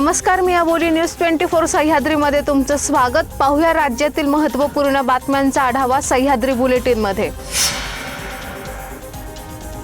नमस्कार मी Aboli news twenty four सह्याद्रीमध्ये तुमचं स्वागत. पाहूया राज्यातील महत्त्वपूर्ण बातम्यांचा आढावा सह्याद्री बुलेटिनमध्ये.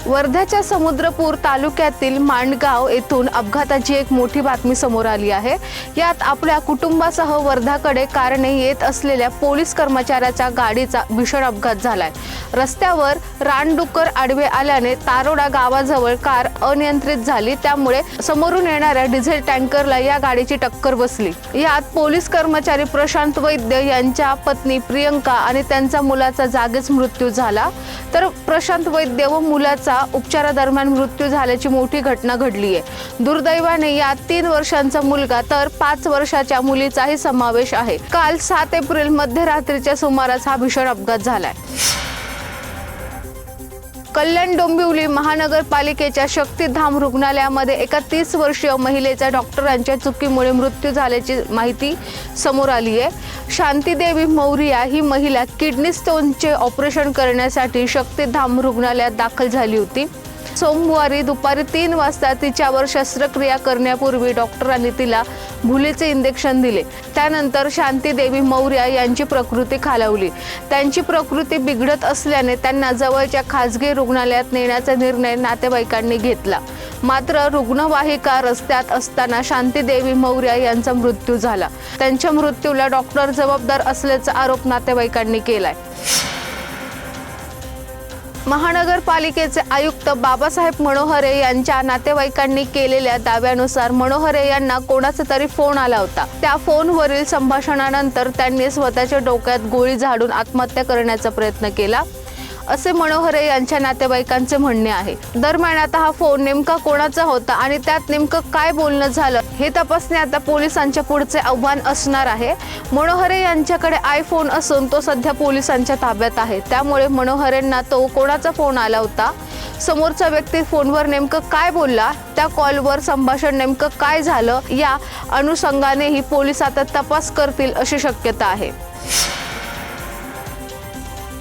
वर्ध्याच्या समुद्रपूर तालुक्यातील मांडगाव येथून अपघाताची एक मोठी बातमी समोर आली आहे. यात आपल्या कुटुंबासह वर्धाकडे कारणे येत असलेल्या पोलीस कर्मचाऱ्याच्या गाडीचा भीषण अपघात झालाय. रस्त्यावर रानडुक्कर आडवे आल्याने तारोडा गावाजवळ कार अनियंत्रित झाली. त्यामुळे समोरून येणाऱ्या डिझेल टँकरला या गाडीची टक्कर बसली. यात पोलीस कर्मचारी प्रशांत वैद्य यांच्या पत्नी प्रियंका आणि त्यांचा मुलाचा जागीच मृत्यू झाला. तर प्रशांत वैद्य व मुलाचा उपचारादरम्यान मृत्यू झाल्याची मोठी घटना घडली आहे. दुर्दैवाने यात तीन वर्षांचा मुलगा तर पाच वर्षाच्या मुलीचाही समावेश आहे. काल सात एप्रिल मध्यरात्रीच्या सुमारास हा भीषण अपघात झालाय. कल्याण डोंबिवली महानगरपालिकेच्या शक्तीधाम रुग्णालयामध्ये एका तीस वर्षीय महिलेचा डॉक्टरांच्या चुकीमुळे मृत्यू झाल्याची माहिती समोर आली आहे. शांतीदेवी मौर्या ही महिला किडनी स्टोनचे ऑपरेशन करण्यासाठी शक्तीधाम रुग्णालयात दाखल झाली होती. सोमवारी दुपारी तीन वाजता तिच्यावर शस्त्रक्रिया करण्यापूर्वी डॉक्टरांनी तिला भुलीचे इंजेक्शन दिले. त्यानंतर शांतीदेवी मौर्या यांची प्रकृती खालावली. त्यांची प्रकृती बिघडत असल्याने त्यांना जवळच्या खासगी रुग्णालयात नेण्याचा निर्णय नातेवाईकांनी घेतला. मात्र रुग्णवाहिका रस्त्यात असताना शांतीदेवी मौर्या यांचा मृत्यू झाला. त्यांच्या मृत्यूला डॉक्टर जबाबदार असल्याचा आरोप नातेवाईकांनी केलाय. महानगरपालिकेचे आयुक्त बाबासाहेब मनोहरे यांच्या नातेवाईकांनी केलेल्या दाव्यानुसार मनोहरे यांना कोणाचा तरी फोन आला होता. त्या फोनवरील संभाषणानंतर त्यांनी स्वतःच्या डोक्यात गोळी झाडून आत्महत्या करण्याचा प्रयत्न केला असे मनोहरे यांच्या नातेवाईकांचे म्हणणे आहे. दरम्यान आता हा फोन नेमका कोणाचा होता आणि त्यात नेमकं काय बोलणं झालं हे तपासणे आता पोलिसांच्या पुढचे आव्हान असणार आहे. मनोहरे यांच्याकडे आयफोन असून तो सध्या पोलिसांच्या ताब्यात आहे. त्यामुळे मनोहरेंना तो कोणाचा फोन आला होता? समोरचा व्यक्ती फोनवर नेमकं काय बोलला? त्या कॉलवर संभाषण नेमकं काय झालं? या अनुषंगानेही पोलीस आता तपास करतील अशी शक्यता आहे.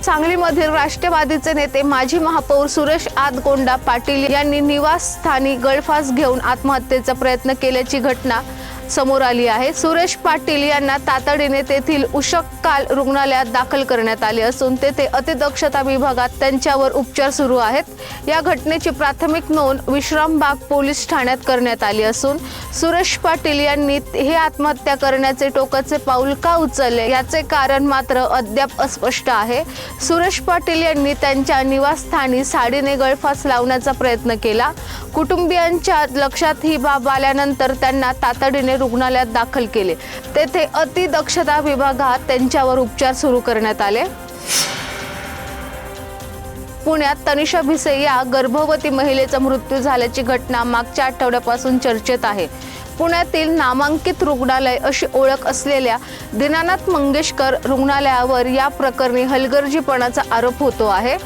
सांगलीमधील राष्ट्रवादीचे नेते माजी महापौर सुरेश आदगोंडा पाटील यांनी निवासस्थानी गळफास घेऊन आत्महत्येचा प्रयत्न केल्याची घटना समोर आली आहे. सुरेश पाटील यांना तातडीने तेथील उशक्काल रुग्णालयात दाखल करण्यात आले असून तेथे अतिदक्षता विभागात त्यांच्यावर उपचार सुरू आहेत. या घटनेची प्राथमिक नोंद विश्रामबाग पोलीस ठाण्यात करण्यात आली असून सुरेश पाटील यांनी हे आत्महत्या करण्याचे टोकाचे पाऊल का उचलले याचे कारण मात्र अद्याप अस्पष्ट आहे. सुरेश पाटील यांनी त्यांच्या निवासस्थानी साडीने गळफास लावण्याचा प्रयत्न केला. कुटुंबियांच्या लक्षात ही बाब आल्यानंतर त्यांना तातडीने रुग्णालयात दाखल केले. तेथे अतिदक्षता विभागात त्यांच्यावर उपचार सुरू करण्यात आले. पुण्यात तनिषा भिसे या गर्भवती महिलेचा मृत्यू झाल्याची घटना मागच्या आठवड्यापासून चर्चेत आहे. पुण्यातील नामांकित रुग्णालय अशी ओळख असलेल्या दीनानाथ मंगेशकर रुग्णालयावर या प्रकरणी हलगर्जीपणाचा आरोप होतो आहे.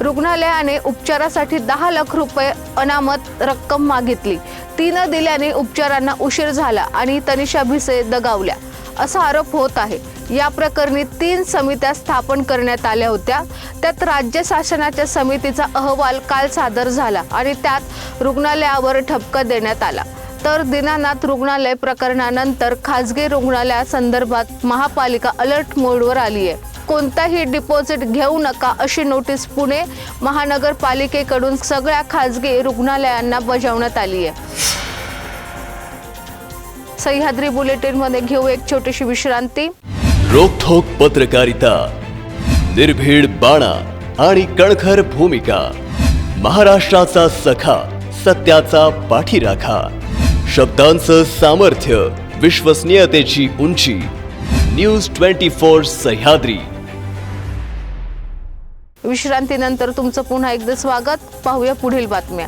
रुग्णालयाने उपचारासाठी दहा लाख रुपये अनामत रक्कम मागितली. ती न दिल्याने उपचारांना उशीर झाला आणि तनिषा भिसे दगावल्या. असा आरोप होत आहे. या प्रकरणी तीन समित्या स्थापन करण्यात आल्या होत्या. त्यात राज्य शासनाच्या समितीचा अहवाल काल सादर झाला आणि त्यात रुग्णालयावर ठपका देण्यात आला. तर दीनानाथ रुग्णालय प्रकरणानंतर खाजगी रुग्णालयासंदर्भात महापालिका अलर्ट मोडवर आली आहे कोणताही डिपॉझिट घेऊ नका अशी नोटीस पुणे महानगरपालिकेकडून सगळ्या खासगी रुग्णालयांना बजावण्यात आली आहे सह्याद्री बुलेटिनमध्ये घेऊ एक छोटीशी विश्रांती. रोखोक पत्रकारिता निर्भीड बाणा आणि कणखर भूमिका महाराष्ट्राचा सखा सत्याचा पाठीराखा शब्दांचं सामर्थ्य विश्वसनीयतेची उंची न्यूज ट्वेंटी फोर सह्याद्री. विश्रांतीनंतर तुमचं पुन्हा एकदा स्वागत. पाहूया पुढील बातम्या.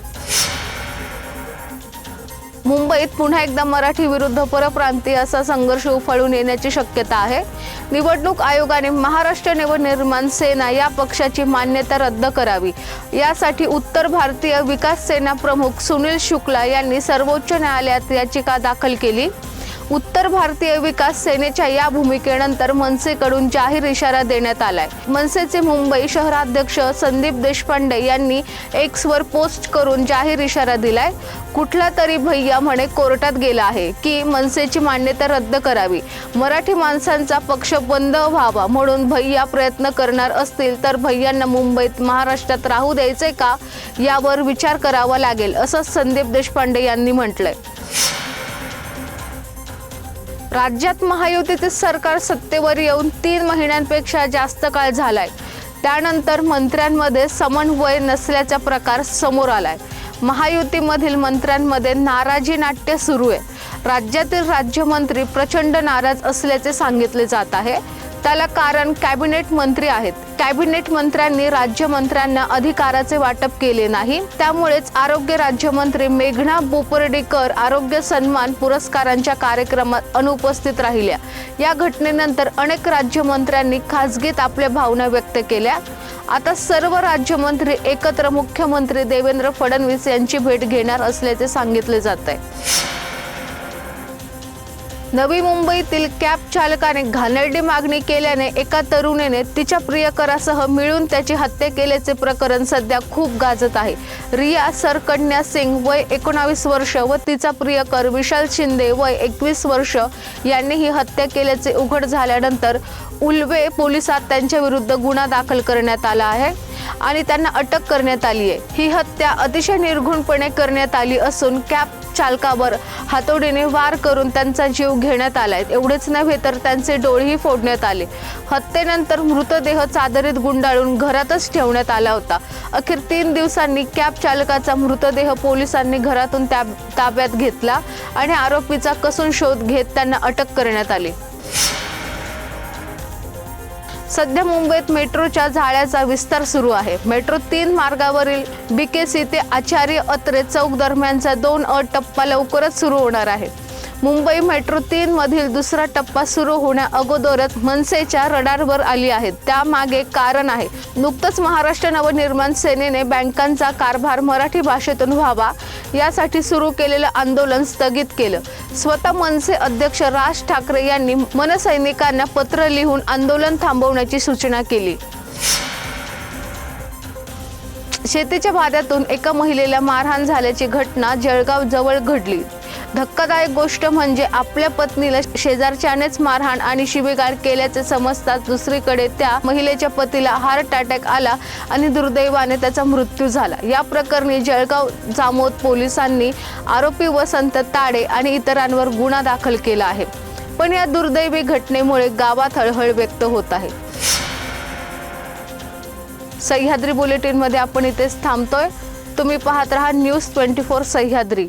मुंबईत पुन्हा एकदा मराठी विरुद्ध परप्रांतीय असा संघर्ष उफाळून येण्याची शक्यता आहे. निवडणूक आयोगाने महाराष्ट्र नवनिर्माण सेना या पक्षाची मान्यता रद्द करावी. यासाठी उत्तर भारतीय विकास सेना प्रमुख सुनील शुक्ला यांनी सर्वोच्च न्यायालयात याचिका दाखल केली. उत्तर भारतीय विकास सेनेच्या या भूमिकेनंतर मनसेकडून जाहीर इशारा देण्यात आलाय. मनसेचे मुंबई शहराध्यक्ष संदीप देशपांडे यांनी एक्सवर पोस्ट करून जाहीर इशारा दिलाय. कुठला तरी भैया म्हणे कोर्टात गेला आहे की मनसेची मान्यता रद्द करावी. मराठी माणसांचा पक्ष बंद व्हावा म्हणून भैया प्रयत्न करणार असतील तर भैयांना मुंबईत महाराष्ट्रात राहू द्यायचे का? यावर विचार करावा लागेल असं संदीप देशपांडे यांनी म्हटलंय. राज्यात महायुतीचे सरकार सत्तेवर येऊन तीन महिन्यांपेक्षा जास्त काळ झालाय. त्यानंतर मंत्र्यांमध्ये समन्वय नसल्याचा प्रकार समोर आलाय. महायुतीमधील मंत्र्यांमध्ये नाराजी नाट्य सुरू आहे. राज्यातील राज्यमंत्री प्रचंड नाराज असल्याचे सांगितले जात आहे. त्याला कारण कॅबिनेट मंत्री आहेत. कॅबिनेट मंत्र्यांनी राज्यमंत्र्यांना अधिकाराचे वाटप केले नाही. त्यामुळेच आरोग्य राज्यमंत्री मेघना बोपर्डीकर आरोग्य सन्मान पुरस्कारांच्या कार्यक्रमात अनुपस्थित राहिल्या. या घटनेनंतर अनेक राज्यमंत्र्यांनी खासगीत आपल्या भावना व्यक्त केल्या. आता सर्व राज्यमंत्री एकत्र मुख्यमंत्री देवेंद्र फडणवीस यांची भेट घेणार असल्याचे सांगितले जात आहे. नवी मुंबईतील कॅब चालकाने घाणेरडी मागणी केल्याने एका तरुणीने तिच्या प्रियकरासह मिळून त्याची हत्या केल्याचे प्रकरण सध्या खूप गाजत आहे. रिया सरकन्या सिंग वय एकोणावीस वर्ष व तिचा प्रियकर विशाल शिंदे वय एकवीस वर्ष यांनी ही हत्या केल्याचे उघड झाल्यानंतर उल्वे पोलिसात त्यांच्याविरुद्ध गुन्हा दाखल करण्यात आला आहे. आणि त्यांना अटक करण्यात आली आहे. ही हत्या अतिशय निर्घुणपणे करण्यात आली असून कॅब चालकावर हातोडीने वार करून त्यांचा जीव घेण्यात आलाय एवढेच नव्हे तर त्यांचे डोळेही फोडण्यात आले. हत्येनंतर मृतदेह चादरीत गुंडाळून घरातच ठेवण्यात आला होता. अखेर तीन दिवसांनी कॅब चालकाचा मृतदेह पोलिसांनी घरातून त्या ताब्यात घेतला आणि आरोपीचा कसून शोध घेत त्यांना अटक करण्यात आली. सध्या मुंबईत मेट्रोच्या जाळ्याचा विस्तार सुरू आहे. मेट्रो तीन मार्गावरील बीकेसी ते आचार्य अत्रे चौक दरम्यानचा दोन अ टप्पा लवकरच सुरू होणार आहे. मुंबई मेट्रो तीन मधील दुसरा टप्पा सुरू होण्या अगोदरच मनसेच्या रडारवर आली आहे त्यामागे कारण आहे. नुकतंच महाराष्ट्र नवनिर्माण सेनेने बँकांचा कारभार मराठी भाषेतून व्हावा यासाठी सुरू केलेलं आंदोलन स्थगित केलं. स्वतः मनसे अध्यक्ष राज ठाकरे यांनी मनसैनिकांना पत्र लिहून आंदोलन थांबवण्याची सूचना केली. शेतीच्या भाद्यातून एका महिलेला मारहाण झाल्याची घटना जळगाव जवळ घडली. धक्कादायक गोष्ट म्हणजे आपल्या पत्नीला शेजारच्यानेच मारहाण आणि शिवीगाळ केल्याचे समजताच दुसरीकडे त्या महिलेच्या पतीला हार्ट अटॅक आला आणि दुर्दैवाने त्याचा मृत्यू झाला. या प्रकरणी जळगाव जामोद पोलिसांनी आरोपी वसंत ताडे आणि इतरांवर गुन्हा दाखल केला आहे. पण या दुर्दैवी घटनेमुळे गावात हळहळ व्यक्त होत आहे. सह्याद्री बुलेटिनमध्ये आपण इथेच थांबतोय. तुम्ही पाहत राहा न्यूज ट्वेंटी फोर सह्याद्री.